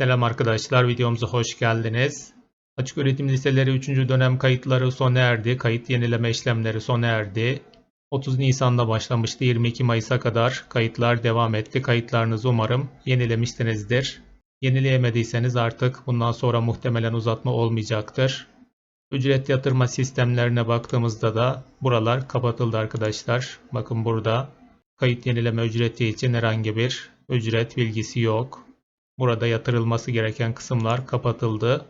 Selam arkadaşlar, videomuza hoş geldiniz. Açık öğretim liseleri 3. dönem kayıtları sona erdi. Kayıt yenileme işlemleri sona erdi. 30 Nisan'da başlamıştı. 22 Mayıs'a kadar kayıtlar devam etti. Kayıtlarınızı umarım yenilemişsinizdir. Yenileyemediyseniz artık bundan sonra muhtemelen uzatma olmayacaktır. Ücret yatırma sistemlerine baktığımızda da buralar kapatıldı arkadaşlar. Bakın burada kayıt yenileme ücreti için herhangi bir ücret bilgisi yok. Burada yatırılması gereken kısımlar kapatıldı.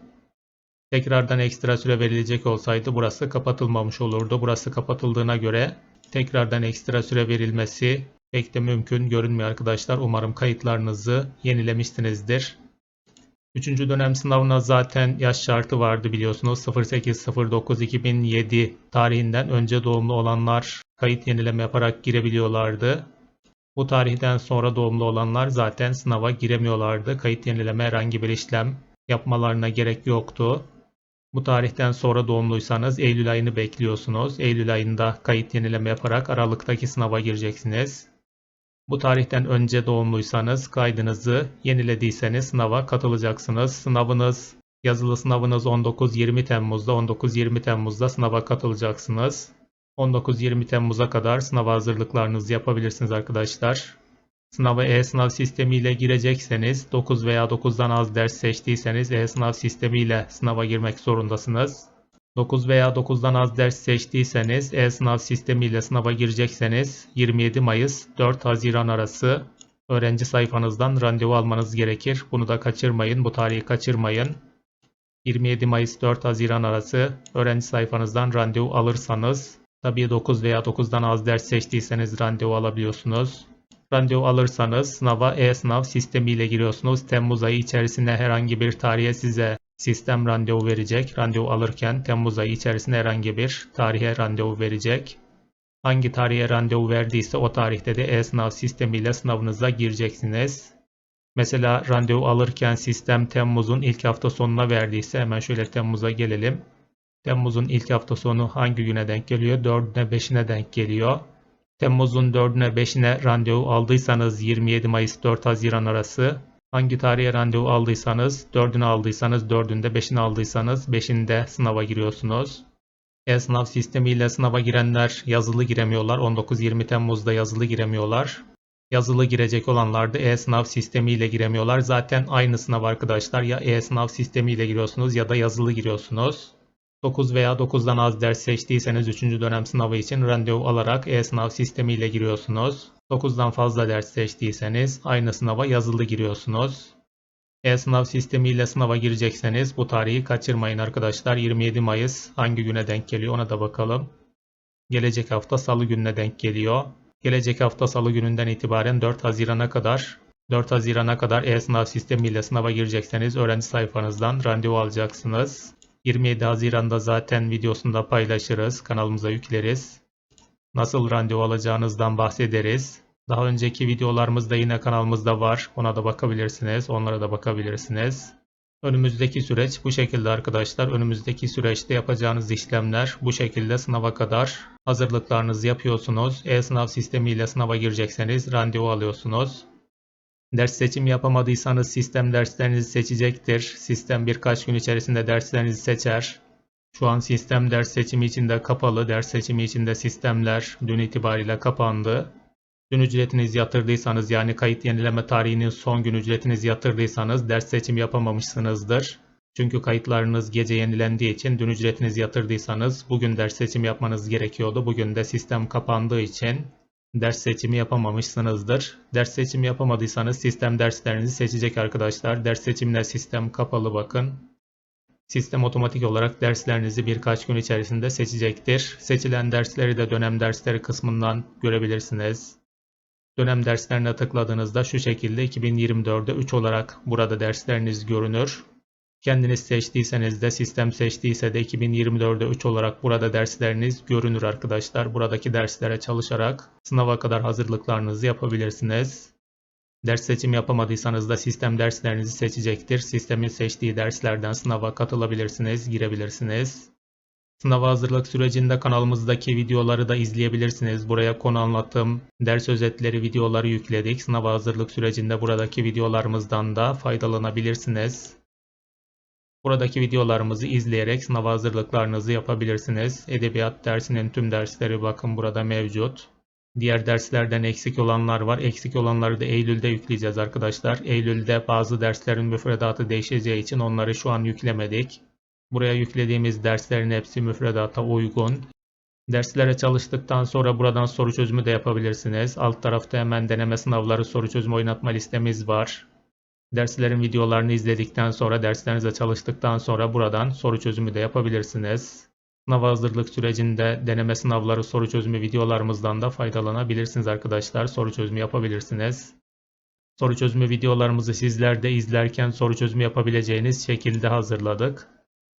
Tekrardan ekstra süre verilecek olsaydı burası kapatılmamış olurdu. Burası kapatıldığına göre tekrardan ekstra süre verilmesi pek de mümkün görünmüyor arkadaşlar. Umarım kayıtlarınızı yenilemişsinizdir. Üçüncü dönem sınavına zaten yaş şartı vardı biliyorsunuz. 08.09.2007 tarihinden önce doğumlu olanlar kayıt yenileme yaparak girebiliyorlardı. Bu tarihten sonra doğumlu olanlar zaten sınava giremiyorlardı. Kayıt yenileme herhangi bir işlem yapmalarına gerek yoktu. Bu tarihten sonra doğumluysanız Eylül ayını bekliyorsunuz. Eylül ayında kayıt yenileme yaparak Aralık'taki sınava gireceksiniz. Bu tarihten önce doğumluysanız kaydınızı yenilediyseniz sınava katılacaksınız. Sınavınız, yazılı sınavınız 19-20 Temmuz'da, 19-20 Temmuz'da sınava katılacaksınız. 19-20 Temmuz'a kadar sınav hazırlıklarınızı yapabilirsiniz arkadaşlar. Sınava e-sınav sistemiyle girecekseniz 9 veya 9'dan az ders seçtiyseniz e-sınav sistemiyle sınava girmek zorundasınız. 9 veya 9'dan az ders seçtiyseniz e-sınav sistemiyle sınava girecekseniz 27 Mayıs 4 Haziran arası öğrenci sayfanızdan randevu almanız gerekir. Bunu da kaçırmayın. Bu tarihi kaçırmayın. 27 Mayıs 4 Haziran arası öğrenci sayfanızdan randevu alırsanız tabii 9 veya 9'dan az ders seçtiyseniz randevu alabiliyorsunuz. Randevu alırsanız sınava e-sınav sistemiyle giriyorsunuz. Temmuz ayı içerisinde herhangi bir tarihe size sistem randevu verecek. Randevu alırken Temmuz ayı içerisinde herhangi bir tarihe randevu verecek. Hangi tarihe randevu verdiyse o tarihte de e-sınav sistemiyle sınavınıza gireceksiniz. Mesela randevu alırken sistem Temmuz'un ilk hafta sonuna verdiyse hemen şöyle Temmuz'a gelelim. Temmuz'un ilk hafta sonu hangi güne denk geliyor? 4'üne 5'ine denk geliyor. Temmuz'un 4'üne 5'ine randevu aldıysanız 27 Mayıs 4 Haziran arası hangi tarihe randevu aldıysanız 4'ünü aldıysanız 4'ünde 5'ini aldıysanız 5'inde sınava giriyorsunuz. E-sınav sistemiyle sınava girenler yazılı giremiyorlar. 19-20 Temmuz'da yazılı giremiyorlar. Yazılı girecek olanlar da e-sınav sistemiyle giremiyorlar. Zaten aynı sınav arkadaşlar. Ya e-sınav sistemiyle giriyorsunuz ya da yazılı giriyorsunuz. 9 veya 9'dan az ders seçtiyseniz 3. dönem sınavı için randevu alarak e-sınav sistemiyle giriyorsunuz. 9'dan fazla ders seçtiyseniz aynı sınava yazılı giriyorsunuz. E-sınav sistemiyle sınava girecekseniz bu tarihi kaçırmayın arkadaşlar. 27 Mayıs hangi güne denk geliyor ona da bakalım. Gelecek hafta salı gününe denk geliyor. Gelecek hafta salı gününden itibaren 4 Haziran'a kadar 4 Haziran'a kadar e-sınav sistemiyle sınava girecekseniz öğrenci sayfanızdan randevu alacaksınız. 27 Haziran'da zaten videosunda paylaşırız, kanalımıza yükleriz. Nasıl randevu alacağınızdan bahsederiz. Daha önceki videolarımız da yine kanalımızda var. Ona da bakabilirsiniz, onlara da bakabilirsiniz. Önümüzdeki süreç bu şekilde arkadaşlar. Önümüzdeki süreçte yapacağınız işlemler bu şekilde sınava kadar hazırlıklarınızı yapıyorsunuz. E-sınav sistemiyle sınava girecekseniz randevu alıyorsunuz. Ders seçim yapamadıysanız sistem derslerinizi seçecektir. Sistem birkaç gün içerisinde derslerinizi seçer. Şu an sistem ders seçimi için de kapalı. Ders seçimi için de sistemler dün itibariyle kapandı. Dün ücretinizi yatırdıysanız yani kayıt yenileme tarihinin son gün ücretinizi yatırdıysanız ders seçim yapamamışsınızdır. Çünkü kayıtlarınız gece yenilendiği için dün ücretinizi yatırdıysanız bugün ders seçim yapmanız gerekiyordu. Bugün de sistem kapandığı için ders seçimi yapamamışsınızdır. Ders seçimi yapamadıysanız sistem derslerinizi seçecek arkadaşlar. Ders seçimler sistem kapalı bakın. Sistem otomatik olarak derslerinizi birkaç gün içerisinde seçecektir. Seçilen dersleri de dönem dersleri kısmından görebilirsiniz. Dönem derslerine tıkladığınızda şu şekilde 2024'de 3 olarak burada dersleriniz görünür. Kendiniz seçtiyseniz de sistem seçtiyse de 2024'de 3 olarak burada dersleriniz görünür arkadaşlar. Buradaki derslere çalışarak sınava kadar hazırlıklarınızı yapabilirsiniz. Ders seçim yapamadıysanız da sistem derslerinizi seçecektir. Sistemin seçtiği derslerden sınava katılabilirsiniz, girebilirsiniz. Sınava hazırlık sürecinde kanalımızdaki videoları da izleyebilirsiniz. Buraya konu anlatım, ders özetleri videoları yükledik. Sınava hazırlık sürecinde buradaki videolarımızdan da faydalanabilirsiniz. Buradaki videolarımızı izleyerek sınav hazırlıklarınızı yapabilirsiniz. Edebiyat dersinin tüm dersleri bakın burada mevcut. Diğer derslerden eksik olanlar var. Eksik olanları da Eylül'de yükleyeceğiz arkadaşlar. Eylül'de bazı derslerin müfredatı değişeceği için onları şu an yüklemedik. Buraya yüklediğimiz derslerin hepsi müfredata uygun. Derslere çalıştıktan sonra buradan soru çözümü de yapabilirsiniz. Alt tarafta hemen deneme sınavları soru çözümü oynatma listemiz var. Derslerin videolarını izledikten sonra derslerinize çalıştıktan sonra buradan soru çözümü de yapabilirsiniz. Sınav hazırlık sürecinde deneme sınavları soru çözümü videolarımızdan da faydalanabilirsiniz arkadaşlar. Soru çözümü yapabilirsiniz. Soru çözümü videolarımızı sizler de izlerken soru çözümü yapabileceğiniz şekilde hazırladık.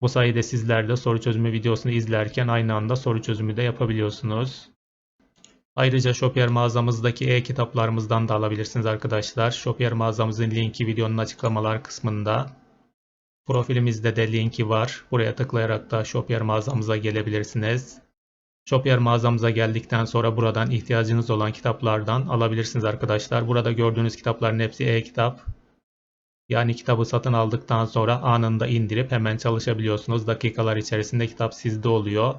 Bu sayede sizler de soru çözümü videosunu izlerken aynı anda soru çözümü de yapabiliyorsunuz. Ayrıca Shopier mağazamızdaki e-kitaplarımızdan da alabilirsiniz arkadaşlar. Shopier mağazamızın linki videonun açıklamalar kısmında. Profilimizde de linki var. Buraya tıklayarak da Shopier mağazamıza gelebilirsiniz. Shopier mağazamıza geldikten sonra buradan ihtiyacınız olan kitaplardan alabilirsiniz arkadaşlar. Burada gördüğünüz kitapların hepsi e-kitap. Yani kitabı satın aldıktan sonra anında indirip hemen çalışabiliyorsunuz. Dakikalar içerisinde kitap sizde oluyor.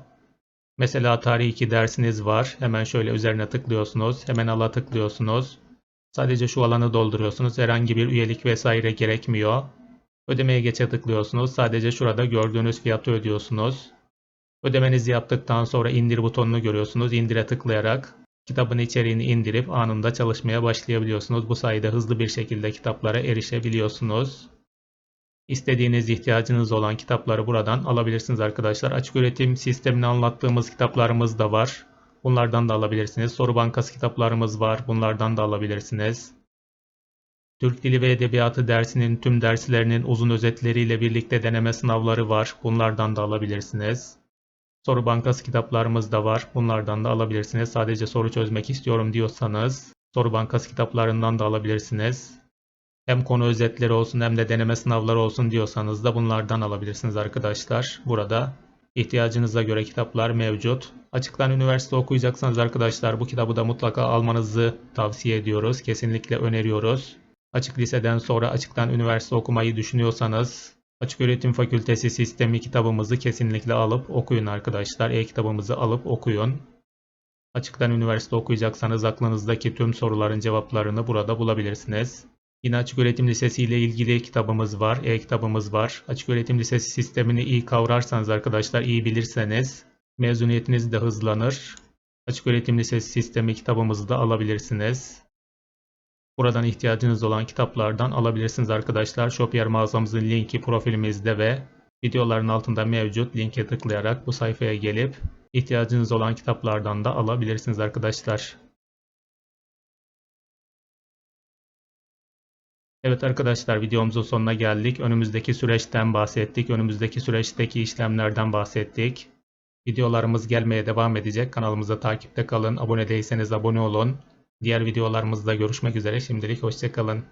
Mesela tarih 2 dersiniz var. Hemen şöyle üzerine tıklıyorsunuz. Hemen ala tıklıyorsunuz. Sadece şu alanı dolduruyorsunuz. Herhangi bir üyelik vesaire gerekmiyor. Ödemeye geçe tıklıyorsunuz. Sadece şurada gördüğünüz fiyatı ödüyorsunuz. Ödemenizi yaptıktan sonra indir butonunu görüyorsunuz. İndire tıklayarak kitabın içeriğini indirip anında çalışmaya başlayabiliyorsunuz. Bu sayede hızlı bir şekilde kitaplara erişebiliyorsunuz. İstediğiniz ihtiyacınız olan kitapları buradan alabilirsiniz arkadaşlar. Açık öğretim sistemini anlattığımız kitaplarımız da var. Bunlardan da alabilirsiniz. Soru bankası kitaplarımız var. Bunlardan da alabilirsiniz. Türk Dili ve Edebiyatı dersinin tüm derslerinin uzun özetleriyle birlikte deneme sınavları var. Bunlardan da alabilirsiniz. Soru bankası kitaplarımız da var. Bunlardan da alabilirsiniz. Sadece soru çözmek istiyorum diyorsanız soru bankası kitaplarından da alabilirsiniz. Hem konu özetleri olsun hem de deneme sınavları olsun diyorsanız da bunlardan alabilirsiniz arkadaşlar. Burada ihtiyacınıza göre kitaplar mevcut. Açıktan üniversite okuyacaksanız arkadaşlar bu kitabı da mutlaka almanızı tavsiye ediyoruz. Kesinlikle öneriyoruz. Açık liseden sonra açıktan üniversite okumayı düşünüyorsanız Açık Öğretim Fakültesi Sistemi kitabımızı kesinlikle alıp okuyun arkadaşlar. E-kitabımızı alıp okuyun. Açıktan üniversite okuyacaksanız aklınızdaki tüm soruların cevaplarını burada bulabilirsiniz. Yine Açık Öğretim Lisesi ile ilgili kitabımız var, e-kitabımız var. Açık Öğretim Lisesi sistemini iyi kavrarsanız arkadaşlar, iyi bilirseniz mezuniyetiniz de hızlanır. Açık Öğretim Lisesi sistemi kitabımızı da alabilirsiniz. Buradan ihtiyacınız olan kitaplardan alabilirsiniz arkadaşlar. Shopier mağazamızın linki profilimizde ve videoların altında mevcut. Linke tıklayarak bu sayfaya gelip ihtiyacınız olan kitaplardan da alabilirsiniz arkadaşlar. Evet arkadaşlar videomuzun sonuna geldik. Önümüzdeki süreçten bahsettik. Önümüzdeki süreçteki işlemlerden bahsettik. Videolarımız gelmeye devam edecek. Kanalımıza takipte kalın. Abone değilseniz abone olun. Diğer videolarımızda görüşmek üzere. Şimdilik hoşçakalın.